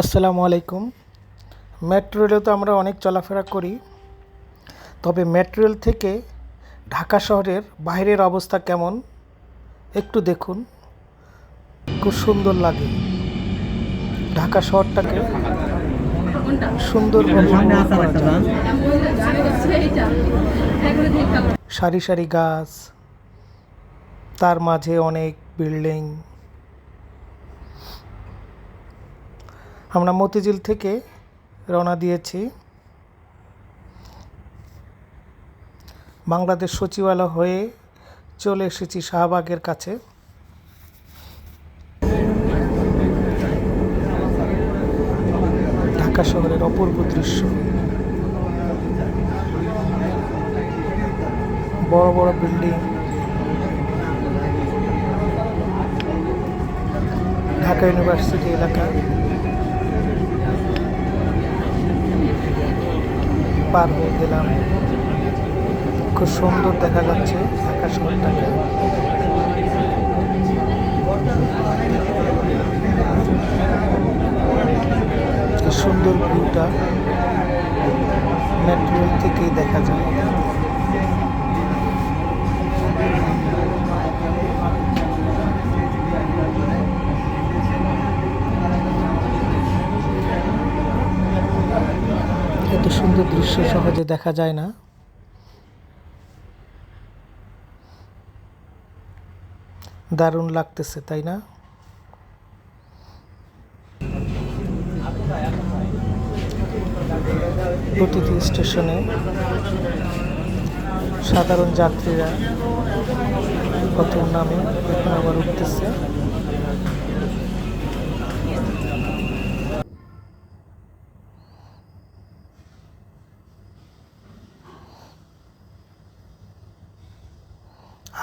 আসসালামু আলাইকুম। মেট্রো রেলে তো আমরা অনেক চলাফেরা করি, তবে মেট্রো রেল থেকে ঢাকা শহরের বাইরের অবস্থা কেমন একটু দেখুন। খুব সুন্দর লাগে। ঢাকা শহরটাকে যায়। সারি সারি গাছ, তার মাঝে অনেক বিল্ডিং আমরা মতিঝিল থেকে রওনা দিয়েছি। বাংলাদেশ সচিবালয় হয়ে চলে এসেছি শাহবাগের কাছে। ঢাকা শহরের অপূর্ব দৃশ্য। বড় বড় বিল্ডিং। ঢাকা ইউনিভার্সিটি এলাকা। পার হয়ে গেলাম। খুব সুন্দর দেখা যাচ্ছে ঢাকা শহরটাকে সুন্দর ভিউটা মেট্রোল থেকেই দেখা যায়। দৃশ্য সহজে দেখা যায় না। দারুণ লাগতেছে, তাই না? প্রতিটি স্টেশনে সাধারণ যাত্রীরা কত নামে এখন আবার উঠতেছে।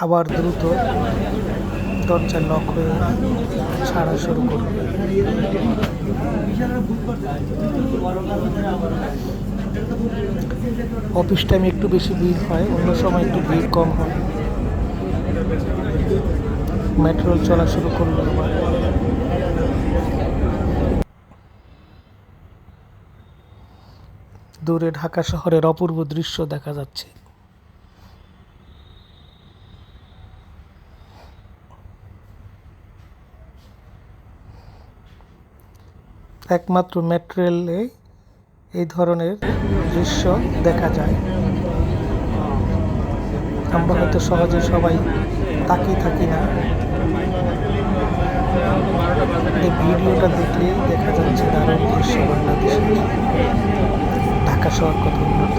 আবার দ্রুত দরজা লক হয়ে ছাড়া শুরু করবে অফিস টাইমে একটু বেশি ভিড় হয়, অন্য সময় একটু ভিড় কম হয়। মেট্রো চলা শুরু করল আবার দূরে ঢাকা শহরের অপূর্ব দৃশ্য দেখা যাচ্ছে। একমাত্র মেট্রো রেলে এই ধরনের দৃশ্য দেখা যায়। আমরা হয়তো সহজে সবাই তাকিয়ে থাকি না। এই ভিডিওটা দেখলেই দেখা যাচ্ছে দারুণ দৃশ্য বাংলাদেশের। ঢাকা শহর কত উন্নত।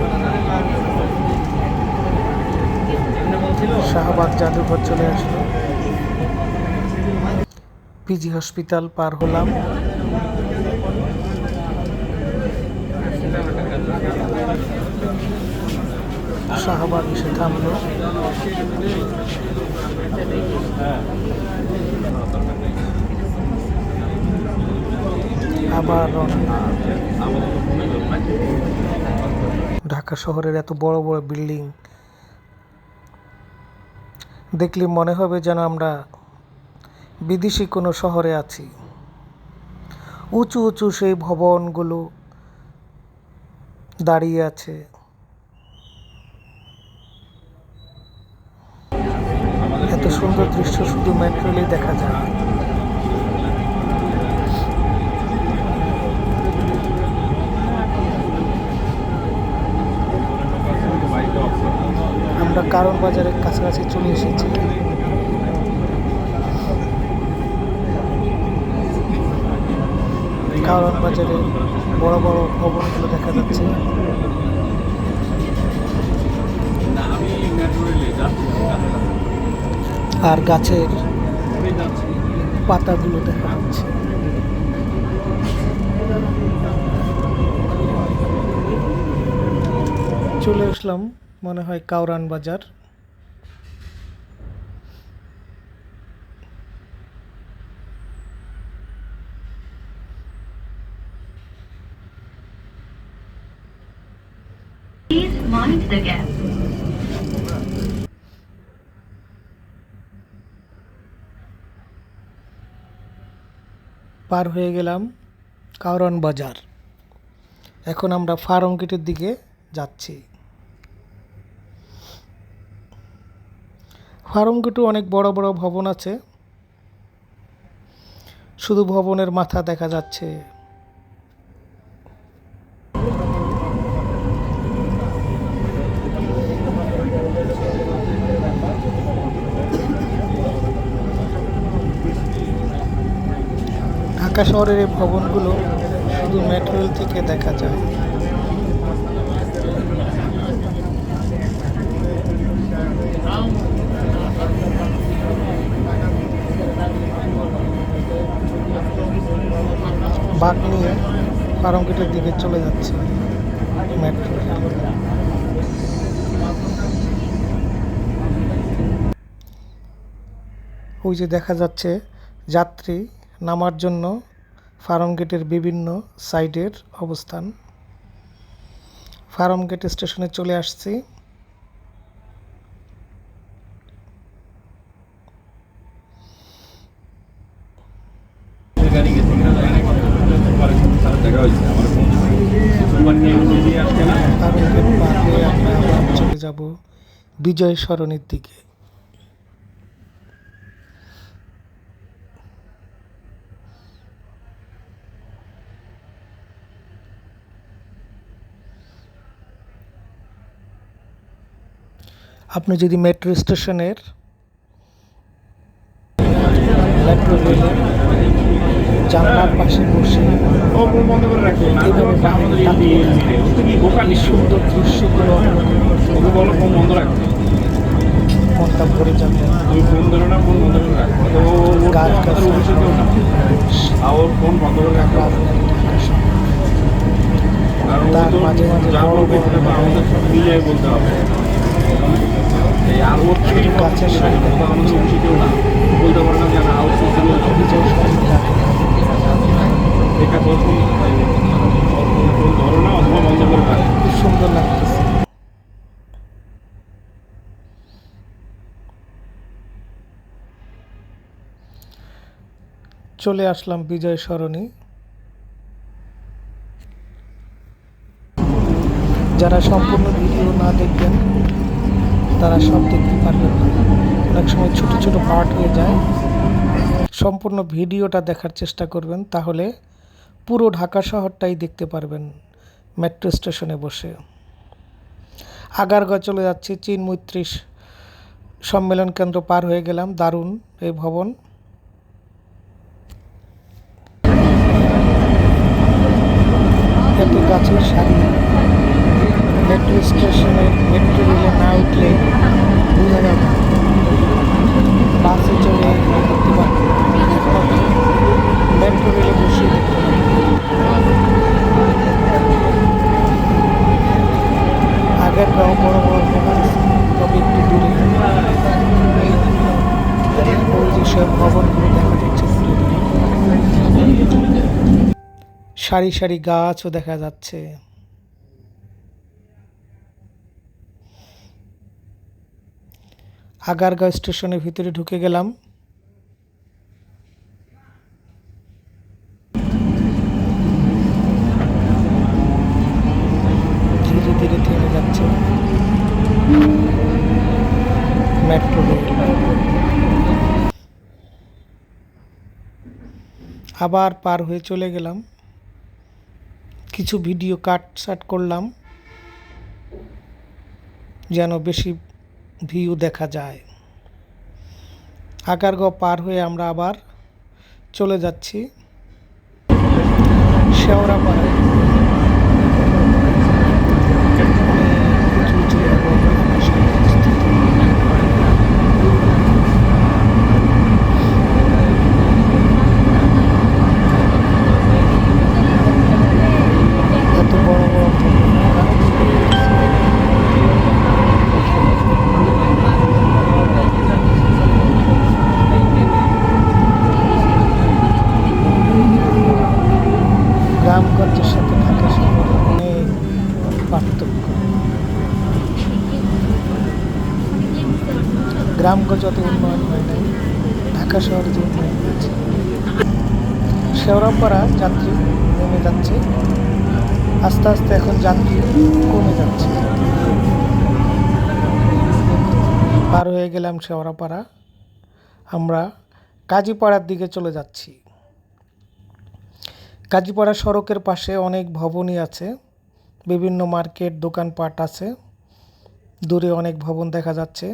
শাহবাগ জাদুঘর চলে আসলো। পিজি হসপিটাল পার হলাম। শাহবাগ এসে থামলো। আবার ঢাকা শহরের এত বড় বড় বিল্ডিং। দেখলে মনে হবে যেন আমরা বিদেশি কোনো শহরে আছি। উঁচু উঁচু সেই ভবনগুলো দাঁড়িয়ে আছে এত সুন্দর দৃশ্য শুধু মেট্রোলেই দেখা যায়। আমরা কারণ বাজারের কাছাকাছি চলে এসেছি। কারণ বাজারে বড় বড় ভবনগুলো দেখা যাচ্ছে। আর গাছের পাতাগুলো দেখা যাচ্ছে চলে আসলাম, মনে হয় কাউরান বাজার Please mind the gap. পার হয়ে গেলাম কারণ বাজার। এখন আমরা ফার্ম গেটের দিকে যাচ্ছি। ফার্ম গেটও অনেক বড় বড় ভবন আছে। শুধু ভবনের মাথা দেখা যাচ্ছে। ঢাকা শহরের এই ভবনগুলো শুধু মেট্রো রেল থেকে দেখা যায়। বাঘ নিয়ে ফার্ম দিকে চলে যাচ্ছে মেট্রো ওই যে দেখা যাচ্ছে যাত্রী নামার জন্য ফার্ম গেটের বিভিন্ন সাইডের অবস্থান। ফার্ম গেট স্টেশনে চলে আসছি। চলে যাব বিজয় সরণির দিকে। আপনি যদি মেট্রো স্টেশনের মেট্রো রেলের জানলার পাশে বসে এইভাবে সুন্দর দৃশ্যগুলো মনটা ভরে যাবে গাছ। তার মাঝে মাঝে বড় বড় বলতে হবে এই আর চলে আসলাম বিজয় সরণি। যারা সম্পূর্ণ ভিডিও না দেখবেন তারা সব দেখতে পারবেন অনেক সময় ছোট ছোট পার্ট হয়ে যায়। সম্পূর্ণ ভিডিওটা দেখার চেষ্টা করবেন, তাহলে পুরো ঢাকা শহরটাই দেখতে পারবেন মেট্রো স্টেশনে বসে। আগারগাঁও চলে যাচ্ছি, চীন মৈত্রী সম্মেলন কেন্দ্র পার হয়ে গেলাম, দারুণ এই ভবন। এত গাছের সারি। মেট্রো স্টেশনে মেট্রো রেলে না উঠলে বোঝা যাবে। বাসে চলে মেট্রো রেলে বসে আগের গাঁও বড় বড় ভবন তবে একটু দূরে সব ভবনগুলো দেখা যাচ্ছে। সারি সারি গাছও দেখা যাচ্ছে আগারগাঁও স্টেশনের ভিতরে ঢুকে গেলাম। ধীরে ধীরে থেমে যাচ্ছে। Metro rail. আবার পার হয়ে চলে গেলাম। কিছু ভিডিও কাট সাট করলাম। যেন বেশি ভিউ দেখা যায়। আকারগ পার হয়ে আমরা আবার চলে যাচ্ছি। শেওড়া শেওড়াপাড়ায় অনেক উঁচু উঁচু ভবন ঢাকা শহরে অবস্থিত। এত বড় বড় ভবন ঢাকা গ্রামগঞ্জের সাথে ঢাকা শহরে অনেক পার্থক্য গ্রামগঞ্জ অত উন্নয়ন হয় নাই ঢাকা শহরে যে উন্নয়ন হয়েছে শেওড়াপাড়া যাত্রী নেমে যাচ্ছে। আস্তে আস্তে এখন যাত্রী কমে যাচ্ছে। পার হয়ে গেলাম শেওড়াপাড়া। আমরা কাজীপাড়ার দিকে চলে যাচ্ছি। কাজীপাড়া সড়কের পাশে অনেক ভবনই আছে। বিভিন্ন মার্কেট, দোকানপাট আছে। দূরে অনেক ভবন দেখা যাচ্ছে।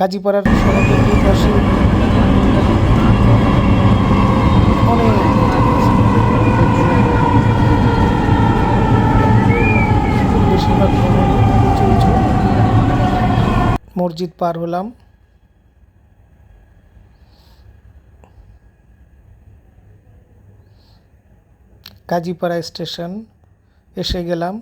কাজীপাড়ার সড়কের দুই পাশে অনেক বেশিরভাগ ভবনই উঁচু উঁচু মসজিদ পার হলাম। কাজীপাড়া স্টেশন এসে গেলাম।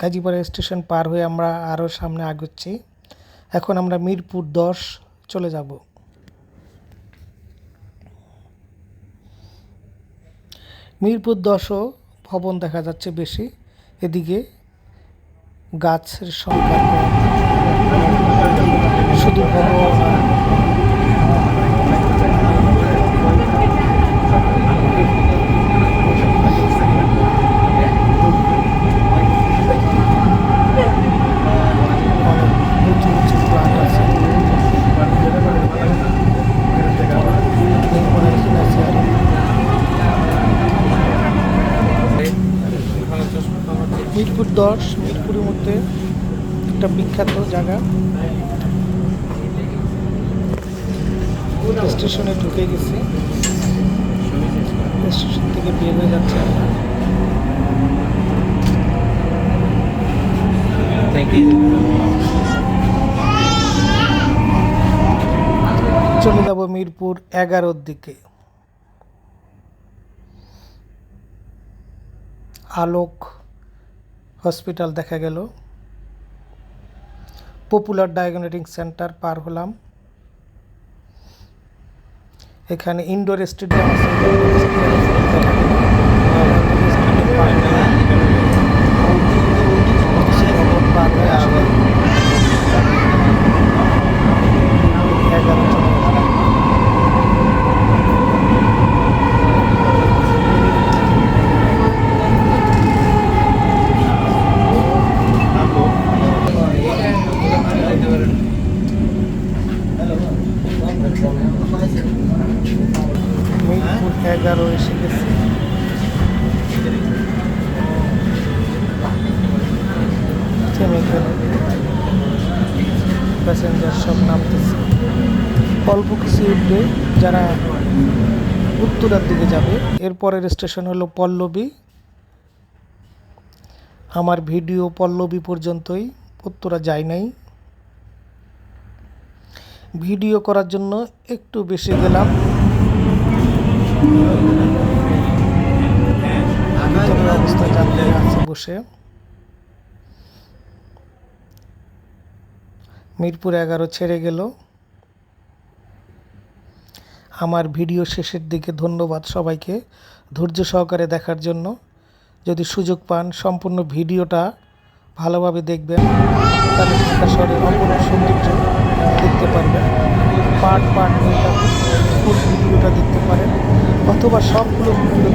কাজীপাড়া স্টেশন পার হয়ে আমরা আরও সামনে আগুচ্ছি। এখন আমরা মিরপুর দশ চলে যাব। মিরপুর দশও ভবন দেখা যাচ্ছে বেশি। এদিকে গাছের সংখ্যা শুধু ভবন অনেক উঁচু উঁচু ফ্ল্যাট আছে এরপরে এখানে আছে আরও মিরপুর দশ মিরপুরের মধ্যে একটা বিখ্যাত জায়গা। স্টেশনে ঢুকে গেছি। স্টেশন থেকে বের হয়ে যাচ্ছে চলে যাব মিরপুর এগারোর দিকে। আলোক হসপিটাল দেখা গেল। পপুলার ডায়াগনেটিক সেন্টার পার হলাম। এখানে ইনডোর স্টেডিয়াম আছে পার হয়ে আসলাম এগারো চলে গেলাম। মিরপুর এগারো এসে গেছে থেমে গেল প্যাসেঞ্জার সব নামতেছে অল্প কিছু উঠবে, যারা উত্তরার দিকে যাবে। এরপরের স্টেশন হলো পল্লবী। আমার ভিডিও পল্লবী পর্যন্তই, উত্তরা যায় নাই। ভিডিও করার জন্য একটু বেশি গেলাম। বসে। মিরপুর এগারো ছেড়ে গেল। আমার ভিডিও শেষের দিকে ধন্যবাদ সবাইকে ধৈর্য সহকারে দেখার জন্য। যদি সুযোগ পান সম্পূর্ণ ভিডিওটা ভালোভাবে দেখবেন, তাহলে ঢাকা শহরের অপরূপ সৌন্দর্য দেখতে পারবেন। পার্ট পার্ট ফুল ভিডিওটা দেখতে পারেন, অথবা সবগুলো ভিডিও